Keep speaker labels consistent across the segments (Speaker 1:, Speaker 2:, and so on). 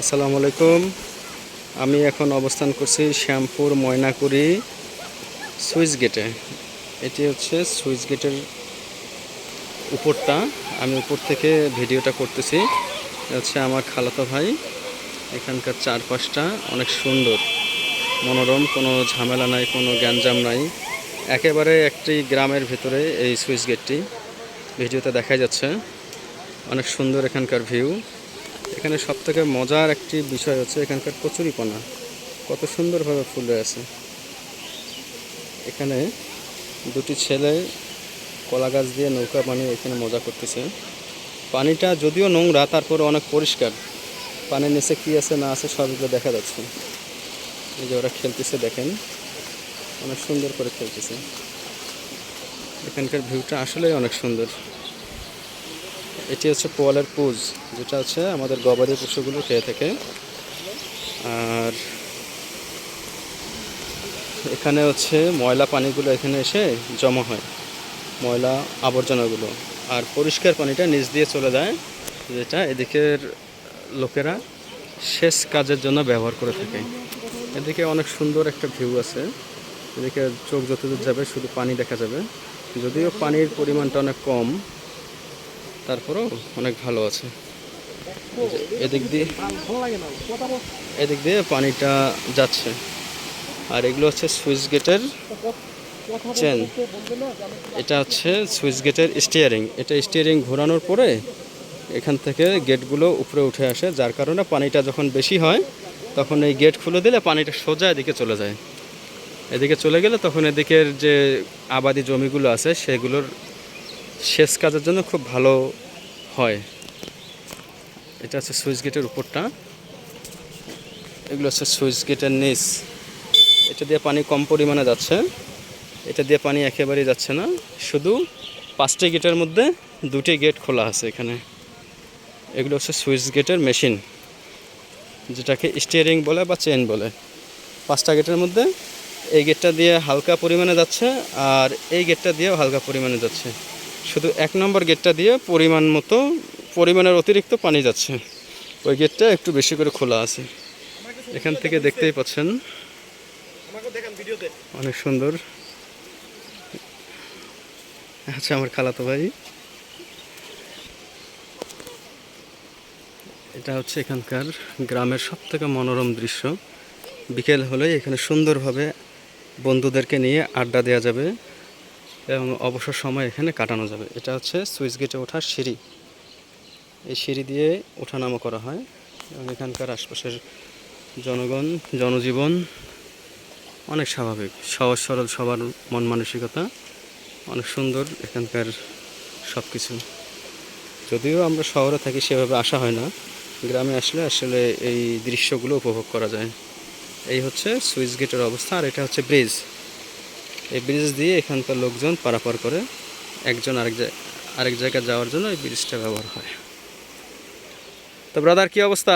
Speaker 1: আসসালামু আলাইকুম। আমি এখন অবস্থান করছি শ্যামপুর ময়নাকুড়ি সুইচ গেটে। এটি হচ্ছে সুইচ গেটের উপরটা। আমি উপর থেকে ভিডিওটা করতেছি। হচ্ছে আমার খালাতো ভাই। এখানকার চারপাশটা অনেক সুন্দর। মনোরম, কোনো ঝামেলা নাই, কোনো গ্যাঞ্জাম নাই। একেবারে একটি গ্রামের ভেতরে এই সুইচ গেটটি। ভিডিওতে দেখা যাচ্ছে। অনেক সুন্দর এখানকার ভিউ। এখানে সব থেকে মজার একটি বিষয় হচ্ছে এখানকার কচুরিপানা। কত সুন্দরভাবে ফুলে আছে। এখানে দুটি ছেলে কলা গাছ দিয়ে নৌকা বানিয়ে এখানে মজা করতেছে। পানিটা যদিও নোংরা, তারপরে অনেক পরিষ্কার। পানির নিচে কী আছে, না আছে সবগুলো দেখা যাচ্ছে। এই যে ওরা খেলতেছে, দেখেন। অনেক সুন্দর করে খেলতেছে। এখানকার ভিউটা আসলেই অনেক সুন্দর। এটি হচ্ছে পোয়ালের পুজ, যেটা হচ্ছে আমাদের গবাদি পশুগুলো খেয়ে থাকে। আর এখানে হচ্ছে ময়লা পানিগুলো এখানে এসে জমা হয়, ময়লা আবর্জনাগুলো। আর পরিষ্কার পানিটা নিচ দিয়ে চলে যায়, যেটা এদিকের লোকেরা শেষ কাজের জন্য ব্যবহার করে থাকে। এদিকে অনেক সুন্দর একটা ভিউ আছে, এদিকে চোখ যতদূর যাবে শুধু পানি দেখা যাবে। যদিও পানির পরিমাণটা অনেক কম তারপরেও অনেক ভালো আছে। এদিক দিয়ে এদিক দিয়ে পানিটা যাচ্ছে। আর এগুলো হচ্ছে সুইচ গেটের চেন এটা হচ্ছে সুইচ গেটের স্টিয়ারিং এটা স্টিয়ারিং ঘোরানোর পরে এখান থেকে গেটগুলো উপরে উঠে আসে। যার কারণে পানিটা যখন বেশি হয়, তখন এই গেট খুলে দিলে পানিটা সোজা এদিকে চলে যায়। এদিকে চলে গেলে তখন এদিকের যে আবাদি জমিগুলো আছে, সেগুলোর সেচ কাজের জন্য খুব ভালো হয়। এটা হচ্ছে সুইচ গেটের উপরটা। এগুলো হচ্ছে সুইচ গেটের নিচ। এটা দিয়ে পানি কম পরিমাণে যাচ্ছে। এটা দিয়ে পানি একেবারেই যাচ্ছে না। শুধু পাঁচটি গেটের মধ্যে দুটি গেট খোলা আছে এখানে। এগুলো হচ্ছে সুইচ গেটের মেশিন, যেটাকে স্টিয়ারিং বলে বা চেন বলে। পাঁচটা গেটের মধ্যে এই গেটটা দিয়ে হালকা পরিমাণে যাচ্ছে আর এই গেটটা দিয়েও হালকা পরিমাণে যাচ্ছে। শুধু এক নম্বর গেটটা দিয়ে পরিমাণ মতো, পরিমাণের অতিরিক্ত পানি যাচ্ছে। ওই গেটটা একটু বেশি করে খোলা আছে। এখান থেকে দেখতেই পাচ্ছেন। অনেক সুন্দর। আচ্ছা আমার খালাতো ভাই। এটা হচ্ছে এখানকার গ্রামের সব থেকে মনোরম দৃশ্য। বিকেল হলেই এখানে সুন্দরভাবে বন্ধুদেরকে নিয়ে আড্ডা দেওয়া যাবে। এবং অবসর সময় এখানে কাটানো যাবে। এটা হচ্ছে সুইচ গেটে ওঠার সিঁড়ি। এই সিঁড়ি দিয়ে ওঠানামা করা হয় এবং এখানকার আশপাশের জনগণ, জনজীবন অনেক স্বাভাবিক। সহজ, সরল, সবার মন মানসিকতা অনেক সুন্দর এখানকার সব কিছু যদিও আমরা শহরে থাকি সেভাবে আসা হয় না। গ্রামে আসলে আসলে এই দৃশ্যগুলো উপভোগ করা যায়। এই হচ্ছে সুইচ গেটের অবস্থা আর এটা হচ্ছে ব্রিজ। এই ব্রিজ দিয়ে এখানকার লোকজন পারাপার করে একজন আরেক জায়গায় আরেক জায়গায় যাওয়ার জন্য এই ব্রিজটা ব্যবহার হয়। তো ব্রাদার কি অবস্থা?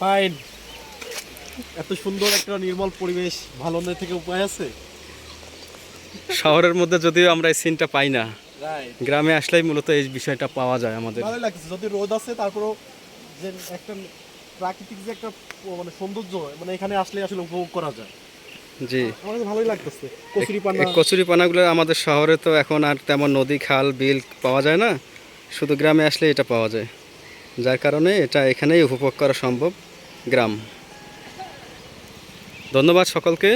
Speaker 2: ফাইন এত সুন্দর একটা নির্মল পরিবেশ ভালো না থেকে উপায় আছে?
Speaker 1: শহরের মধ্যে যদিও আমরা এই সিনটা পাই না
Speaker 2: রাইট
Speaker 1: গ্রামে আসলেই মূলত এই বিষয়টা পাওয়া যায় আমাদের।
Speaker 2: ভালো লাগছে যদি রোদ আছে তারপরও যে একটা প্রাকৃতিক যে একটা মানে সৌন্দর্য মানে এখানে আসলে আসলে উপভোগ করা যায়।
Speaker 1: জি।
Speaker 2: আমার ভালোই লাগতেছে। কচুরি পানা।
Speaker 1: এই কচুরি পানাগুলো আমাদের শহরে তো এখন আর তেমন নদী খাল বিল পাওয়া যায় না। শুধু গ্রামে আসলে এটা পাওয়া যায়। যার কারণে এটা এখানেই উপভোগ করা সম্ভব গ্রাম। ধন্যবাদ সকলকে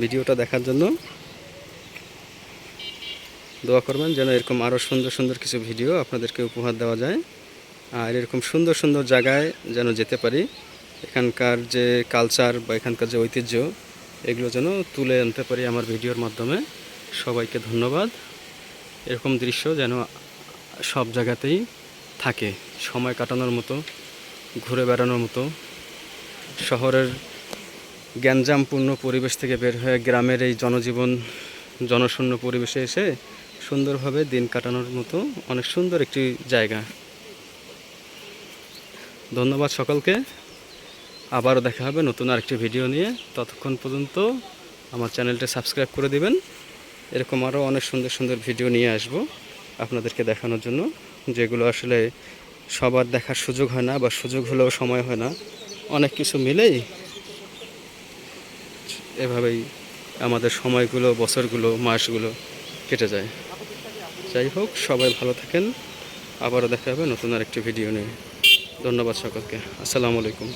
Speaker 1: ভিডিওটা দেখার জন্য। দোয়া করবেন যেন এরকম আরও সুন্দর সুন্দর কিছু ভিডিও আপনাদেরকে উপহার দেওয়া যায়। আর এরকম সুন্দর সুন্দর জায়গায় যেন যেতে পারি। এখানকার যে কালচার বা এখানকার যে ঐতিহ্য এগুলো যেন তুলে আনতে পারি আমার ভিডিওর মাধ্যমে। সবাইকে ধন্যবাদ। এরকম দৃশ্য যেন সব জায়গাতেই থাকে। সময় কাটানোর মতো, ঘুরে বেড়ানোর মতো। শহরের গ্যাঞ্জামপূর্ণ পরিবেশ থেকে বের হয়ে গ্রামের এই জনজীবন, জনশূন্য পরিবেশে এসে সুন্দরভাবে দিন কাটানোর মতো অনেক সুন্দর একটি জায়গা। ধন্যবাদ সকলকে। আবারও দেখা হবে নতুন আরেকটি ভিডিও নিয়ে। ততক্ষণ পর্যন্ত আমার চ্যানেলটা সাবস্ক্রাইব করে দিবেন। এরকম আরও অনেক সুন্দর সুন্দর ভিডিও নিয়ে আসব আপনাদেরকে দেখানোর জন্য। যেগুলো আসলে সবার দেখার সুযোগ হয় না বা সুযোগ হলেও সময় হয় না। অনেক কিছু মিলেই এভাবেই আমাদের সময়গুলো, বছরগুলো, মাসগুলো কেটে যায়। যাই হোক, সবাই ভালো থাকেন। আবারও দেখা হবে নতুন আরেকটি ভিডিও নিয়ে। ধন্যবাদ সকলকে। আসসালামু আলাইকুম।